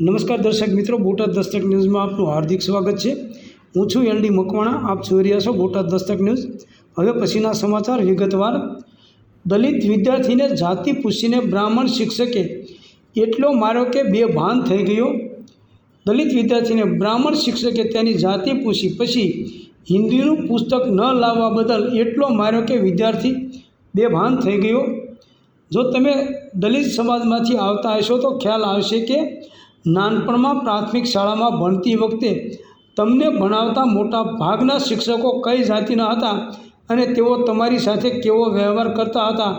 નમસ્કાર દર્શક મિત્રો, બોટાદ દસ્તક ન્યૂઝમાં આપનું હાર્દિક સ્વાગત છે. હું છું એલડી મકવાણા, આપ જોઈ રહ્યા છો બોટાદ દસ્તક ન્યૂઝ. હવે પછીના સમાચાર વિગતવાર. દલિત વિદ્યાર્થીને જાતિ પૂછીને બ્રાહ્મણ શિક્ષકે એટલો માર્યો કે બે ભાન થઈ ગયો. દલિત વિદ્યાર્થીને બ્રાહ્મણ શિક્ષકે તેની જાતિ પૂછી પછી હિન્દીનું પુસ્તક ન લાવવા બદલ એટલો માર્યો કે વિદ્યાર્થી બેભાન થઈ ગયો. જો તમે દલિત સમાજમાંથી આવતા હશો તો ખ્યાલ આવશે કે નાનપણમાં પ્રાથમિક શાળામાં ભણતી વખતે તમને ભણાવતા મોટા ભાગના શિક્ષકો કઈ જાતિના હતા અને તેઓ તમારી સાથે કેવો વ્યવહાર કરતા હતા?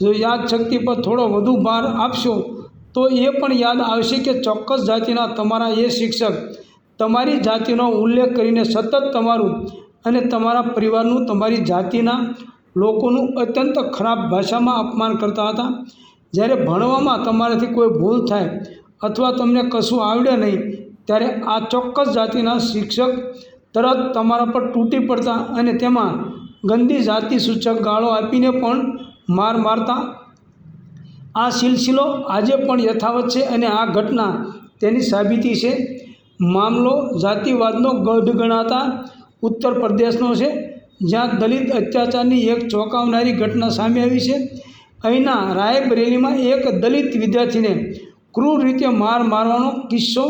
જો યાદશક્તિ પર થોડો વધુ ભાર આપશો, તો એ પણ યાદ આવશે કે ચોક્કસ જાતિના તમારા એ શિક્ષક તમારી જાતિનો ઉલ્લેખ કરીને સતત તમારું અને તમારા પરિવારનું તમારી જાતિના લોકોનું અત્યંત ખરાબ ભાષામાં અપમાન કરતા હતા. જ્યારે ભણવામાં તમારાથી કોઈ ભૂલ થાય અથવા તમને કશું આવડે નહીં, ત્યારે આ ચોક્કસ જાતિના શિક્ષક તરત તમારા પર તૂટી પડતા અને તેમાં ગંદી જાતિ સૂચક ગાળો આપીને પણ માર મારતા. આ સિલસિલો આજે પણ યથાવત છે અને આ ઘટના તેની સાબિતી છે. મામલો જાતિવાદનો ગઢ ગણાતા ઉત્તર પ્રદેશનો છે, જ્યાં દલિત અત્યાચારની એક ચોંકાવનારી ઘટના સામે આવી છે. અહીંના રાયબરેલીમાં એક દલિત વિદ્યાર્થીને ક્રૂર રીતે માર મારવાનો કિસ્સો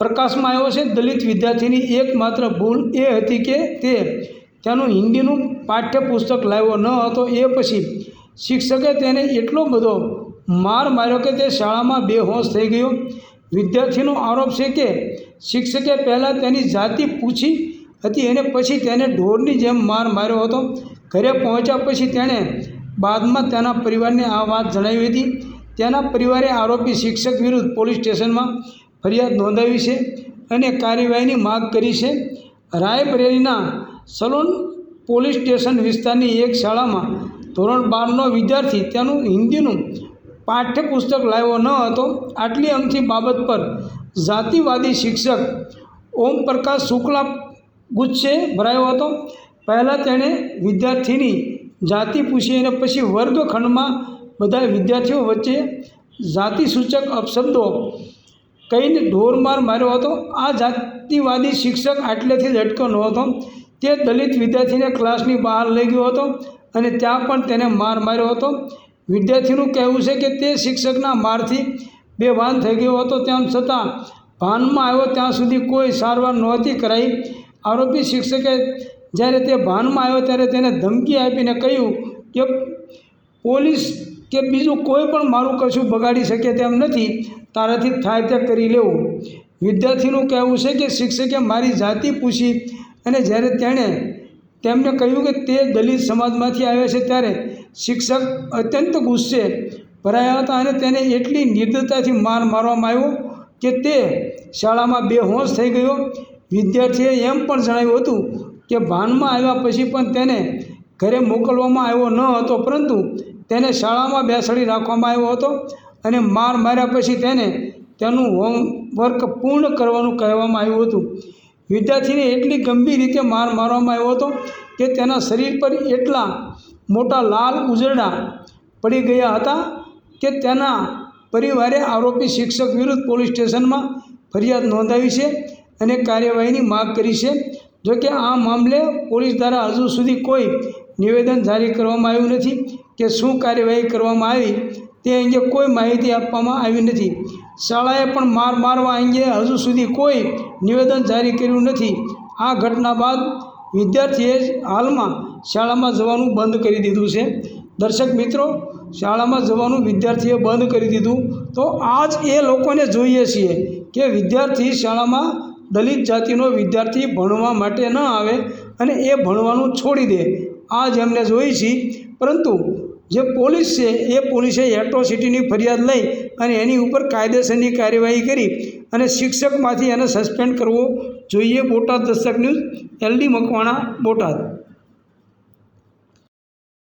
પ્રકાશમાં આવ્યો છે. દલિત વિદ્યાર્થીની એકમાત્ર ભૂલ એ હતી કે તે તેનું હિન્દીનું પાઠ્યપુસ્તક લાવ્યો ન હતો. એ પછી શિક્ષકે તેને એટલો બધો માર માર્યો કે તે શાળામાં બેહોશ થઈ ગયો. વિદ્યાર્થીનો આરોપ છે કે શિક્ષકે પહેલાં તેની જાતિ પૂછી હતી અને પછી તેને ઢોરની જેમ માર માર્યો હતો. ઘરે પહોંચ્યા પછી તેણે બાદમાં તેના પરિવારને આ વાત જણાવી હતી. તેના પરિવારે આરોપી શિક્ષક વિરુદ્ધ પોલીસ સ્ટેશનમાં ફરિયાદ નોંધાવી છે અને કાર્યવાહીની માગ કરી છે. રાયબરેલીના સલોન પોલીસ સ્ટેશન વિસ્તારની એક શાળામાં ધોરણ બારનો વિદ્યાર્થી તેનું હિન્દીનું પાઠ્યપુસ્તક લાવ્યો ન હતો. આટલી અંગથી બાબત પર જાતિવાદી શિક્ષક ઓમ પ્રકાશ શુક્લા ગુસ્સે ભરાયો હતો. પહેલાં તેણે વિદ્યાર્થીની જાતિ પૂછી અને પછી વર્ગખંડમાં બધા વિદ્યાર્થીઓ વચ્ચે જાતિસૂચક અપશબ્દો કહીને ઢોરમાર માર્યો હતો. આ જાતિવાદી શિક્ષક આટલેથી જ અટક્યો ન હતો. તે દલિત વિદ્યાર્થીને ક્લાસની બહાર લઈ ગયો હતો અને ત્યાં પણ તેને માર માર્યો હતો. વિદ્યાર્થીનું કહેવું છે કે તે શિક્ષકના મારથી બેભાન થઈ ગયો હતો. તેમ છતાં ભાનમાં આવ્યો ત્યાં સુધી કોઈ સારવાર નહોતી કરાઈ. આરોપી શિક્ષકે જ્યારે તે ભાનમાં આવ્યો ત્યારે તેને ધમકી આપીને કહ્યું કે પોલીસ કે બીજું કોઈ પણ મારું કશું બગાડી શકે તેમ નથી, તારાથી થાય તે કરી લેવું. વિદ્યાર્થીનું કહેવું છે કે શિક્ષકે મારી જાતિ પૂછી અને જ્યારે તેણે તેમને કહ્યું કે તે દલિત સમાજમાંથી આવ્યા છે ત્યારે શિક્ષક અત્યંત ગુસ્સે ભરાયા હતા અને તેને એટલી નિર્દયતાથી માર મારવામાં આવ્યો કે તે શાળામાં બેહોશ થઈ ગયો. વિદ્યાર્થીએ એમ પણ જણાવ્યું હતું કે ભાનમાં આવ્યા પછી પણ તેને ઘરે મોકલવામાં આવ્યો ન હતો, પરંતુ તેને શાળામાં બેસાડી રાખવામાં આવ્યો હતો અને માર માર્યા પછી તેને તેનું હોમવર્ક પૂર્ણ કરવાનું કહેવામાં આવ્યું હતું. વિદ્યાર્થીને એટલી ગંભીર રીતે માર મારવામાં આવ્યો હતો કે તેના શરીર પર એટલા મોટા લાલ ઉજરડા પડી ગયા હતા કે તેના પરિવારે આરોપી શિક્ષક વિરુદ્ધ પોલીસ સ્ટેશનમાં ફરિયાદ નોંધાવી છે અને કાર્યવાહીની માગ કરી છે. જોકે આ મામલે પોલીસ દ્વારા હજુ સુધી કોઈ નિવેદન જારી કરવામાં આવ્યું નથી. કે શું કાર્યવાહી કરવામાં આવી તે અંગે કોઈ માહિતી આપવામાં આવી નથી. શાળાએ પણ માર મારવા અંગે હજુ સુધી કોઈ નિવેદન જારી કર્યું નથી. આ ઘટના બાદ વિદ્યાર્થીએ હાલમાં શાળામાં જવાનું બંધ કરી દીધું છે. દર્શક મિત્રો, શાળામાં જવાનું વિદ્યાર્થીએ બંધ કરી દીધું તો આજ એ લોકોને જોઈએ છીએ કે વિદ્યાર્થી શાળામાં દલિત જાતિનો વિદ્યાર્થી ભણવા માટે ન આવે અને એ ભણવાનું છોડી દે. આ જ એમને જોઈ છીએ પરંતુ જે પોલીસ છે, એ પોલીસે એટ્રોસિટીની ફરિયાદ લઈ અને એની ઉપર કાયદેસરની કાર્યવાહી કરી અને શિક્ષકમાંથી એને સસ્પેન્ડ કરવો જોઈએ બોટાદ દસ્તક ન્યૂઝ, એલડી મકવાણા, બોટાદ.